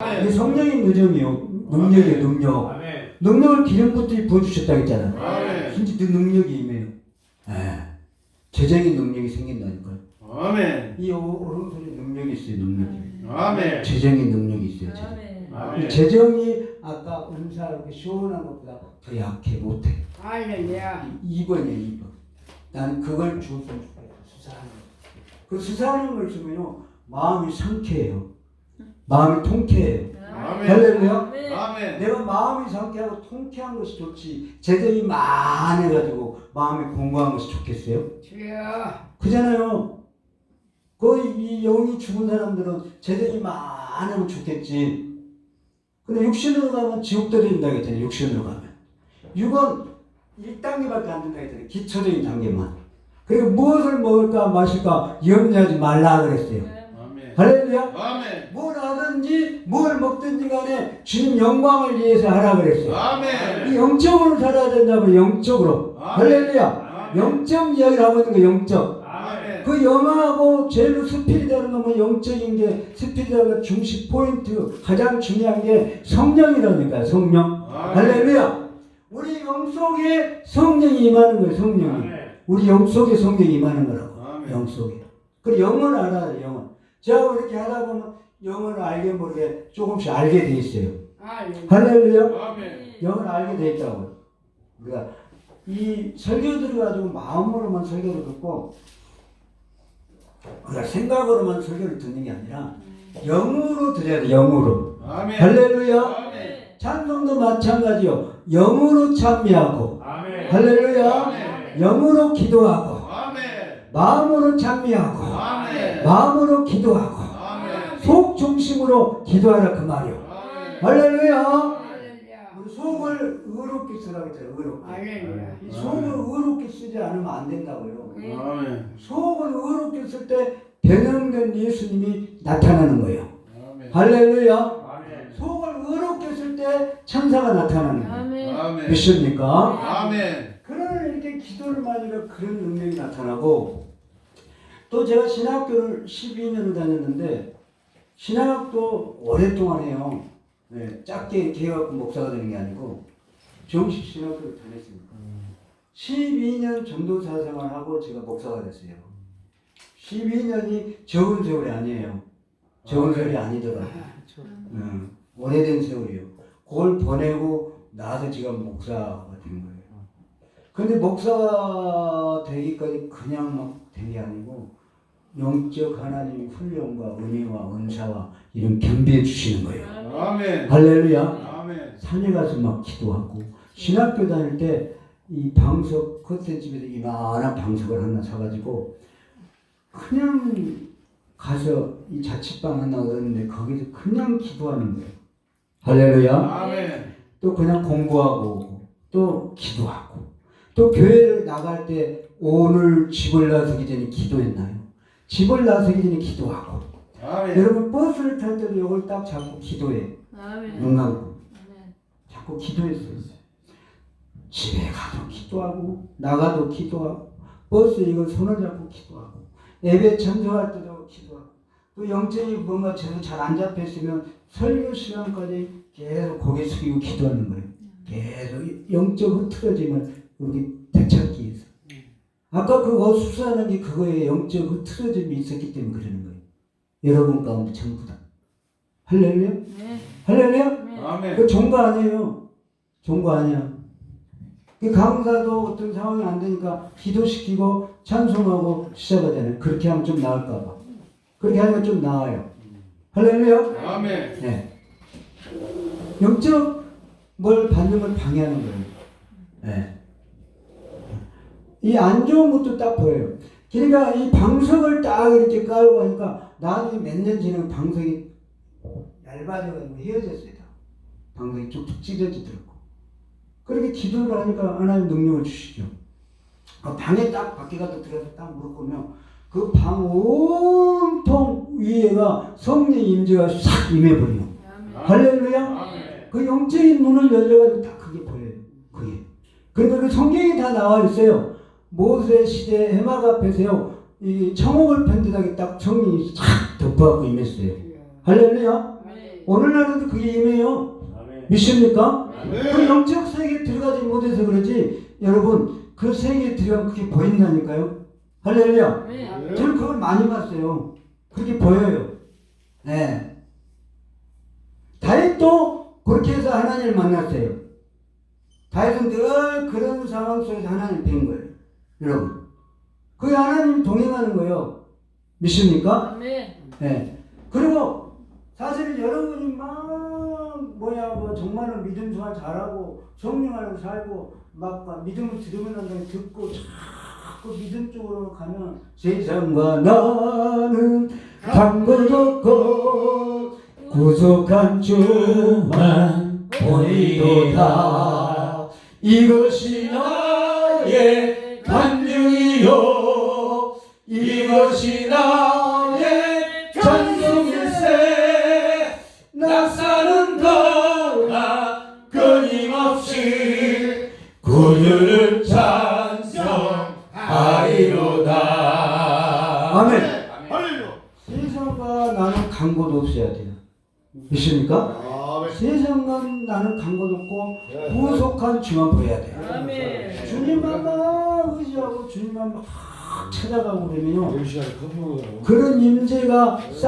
이게 성령의 능력이요. 능력이에요, 능력. 능력을 기름부터 부어주셨다고 했잖아. 진짜 그 능력이 임해요. 예. 재정의 능력이 생긴다니까요. 아멘. 이 오- 오른손에 능력이 있어요, 능력이. 아멘. 재정의 능력이 있어요, 재정. 아멘. 이 재정이 아까 은사 이렇게 시원한 것보다 더 약해, 못해. 할렐루야. 2번이에요, 2번. 나는 그걸 주었으면 좋겠어, 수사하는 거. 그 수사하는 걸 쓰면요, 마음이 상쾌해요. 마음이 통쾌해요. 아멘. 할렐루야. 아멘. 내가 마음이 상쾌하고 통쾌한 것이 좋지 재정이 많아가지고 마음이 공고한 것이 좋겠어요? 주여. 그잖아요. 거의 이 영이 죽은 사람들은 재정이 많으면 좋겠지. 근데 육신으로 가면 지옥 떨어진다고 했잖아요. 육신으로 가면. 육은 1단계밖에 안 된다고 했잖아요. 기초적인 단계만. 그리고 무엇을 먹을까 마실까 염려하지 말라 그랬어요. 아멘. 할렐루야. 아멘. 뭘 하든지 뭘 먹든지 간에 주님 영광을 위해서 하라 그랬어요. 이 아멘. 영적으로 살아야 된다면 영적으로. 아멘. 할렐루야. 영적 이야기를 하고 있는 거 영적. 아멘. 그 영하고 제일 스피리다는 놈은 영적인 게 스피리다가 중심 포인트 가장 중요한 게 성령이라니까 성령. 아멘. 할렐루야. 우리 영 속에 성령이 임하는 거예요. 성령이. 아멘. 우리 영 속에 성령이 임하는 거라고. 아멘. 영 속에. 그 영을 알아야 돼. 영을. 제가 이렇게 하다 보면 영을 알게 모르게 조금씩 알게 돼 있어요. 할렐루야. 할렐루야. 아멘. 영을 알게 돼 있다고요. 그러니까 이 설교들을 가지고 마음으로만 설교를 듣고 그러니까 생각으로만 설교를 듣는 게 아니라 영으로 들어야 돼. 영으로. 아멘. 할렐루야. 아멘. 찬송도 마찬가지요. 영으로 찬미하고 아멘. 할렐루야. 아멘. 영으로 기도하고. 마음으로 찬미하고 아멘. 마음으로 기도하고 아멘. 속 중심으로 기도하라 그 말이요. 할렐루야. 우리 속을 의롭게 쓰라고 했잖아요. 의롭게. 할렐루야. 이 속을 의롭게 쓰지 않으면 안 된다고요. 아멘. 속을 의롭게 쓸 때 변형된 예수님이 나타나는 거예요. 아멘. 할렐루야. 아멘. 속을 의롭게 쓸 때 천사가 나타나는 거예요. 아멘. 믿습니까? 아멘. 그러나 이렇게 기도를 많이가 그런 능력이 나타나고 또 제가 신학교를 12년을 다녔는데 신학도 오랫동안 해요. 네, 짧게 이렇게 해갖고 목사가 되는 게 아니고 정식 신학교를 다녔습니다. 12년 전도사 생활하고 제가 목사가 됐어요. 12년이 적은 세월이 아니에요. 적은 세월이 아니더라고요. 음, 오래된 세월이요. 그걸 보내고 나서 지금 목사가 된 거예요. 근데 목사가 되기까지 그냥 막 된 게 아니고 영적 하나님의 훈련과 은혜와 은사와 이런 겸비해 주시는 거예요. 아멘. 할렐루야. 아멘. 산에 가서 막 기도하고 신학교 다닐 때 이 방석 커튼 집에서 이만한 방석을 하나 사가지고 그냥 가서 이 자취방 하나 얻었는데 거기서 그냥 기도하는 거예요. 할렐루야. 아멘. 또 그냥 공부하고 또 기도하고 또 교회를 나갈 때 오늘 집을 나서기 전에 기도했나요? 집을 나서기 전에 기도하고 아멘. 여러분 버스를 탈 때도 이걸 딱 잡고 기도해 아멘. 눈 감고 아멘. 자꾸 기도했어요. 집에 가도 기도하고 나가도 기도하고 버스 이거 손을 잡고 기도하고 예배 참석할 때도 기도하고 또 영적이 뭔가 제대로 잘 안 잡혔으면 설교 시간까지 계속 고개 숙이고 기도하는 거예요. 계속 영적 흐트러짐을 이렇게 되찾기 위해서. 아까 그거 수사하는 게 그거에 영적 흐트러짐이 있었기 때문에 그러는 거예요. 여러분 가운데 전부 다. 할렐루야? 네. 할렐루야? 아멘. 아멘. 그 종거 아니에요. 종거 아니야. 그 강사도 어떤 상황이 안 되니까 기도시키고 찬송하고 시작하잖아요. 그렇게 하면 좀 나을까 봐. 그렇게 하면 좀 나아요. 할렐루야. 아멘. 네. 영적 뭘 받는 걸 방해하는 거예요. 네. 이 안 좋은 것도 딱 보여요. 그러니까 이 방석을 딱 이렇게 깔고 하니까 나중에 몇 년 지나면 방석이 얇아져가지고 헤어졌어요. 다. 방석이 쭉쭉 찢어지더라고. 그렇게 기도를 하니까 하나님 능력을 주시죠. 그 방에 딱 밖에 가서 들어서 딱 무릎 꿇으면 그 방 온통 위에가 성령 임재가 싹 임해버려. 할렐루야. 그 영적인 문을 열려가지고 다 그게 보여요. 그게. 그러니까 그 성경이 다 나와 있어요. 모세 시대 해막 앞에서요. 이 청옥을 편듯하게 딱 성령이 싹 덮어갖고 임했어요. 할렐루야. 아멘. 오늘날에도 그게 임해요. 아멘. 믿습니까? 그 네. 영적 세계에 들어가지 못해서 그러지 여러분 그 세계에 들어가면 그게 보인다니까요. 할렐루야. 아멘. 저는 그걸 많이 봤어요. 그렇게 보여요. 네. 다윗도 그렇게 해서 하나님을 만났어요. 다윗은 늘 그런 상황 속에서 하나님 뵌 거예요. 여러분. 그게 하나님 동행하는 거예요. 믿습니까? 아멘. 네. 그리고 사실은 여러분이 막 뭐야 뭐 정말로 믿음 생활 잘하고 성령하고 살고 막 믿음을 들으면 듣고 자꾸 믿음 쪽으로 가면 세상과 나는 단것 없고 구속한 주만 보이도다 이것이 나의 간증이요 이것이 나의 찬송일세 나 사는 동안 끊임없이 구주를 찬송하리로다 아멘. 세상과 나는 간곳 없어야 돼요 믿습니까? 아멘. 세상과 나는 간곳 없고 구속한 주만 보여야 돼요 아멘. 주님만 막 의지하고 주님만 막 찾아가고 그러면요 열 시간에 커피 먹으라고. 그런 임재가 싹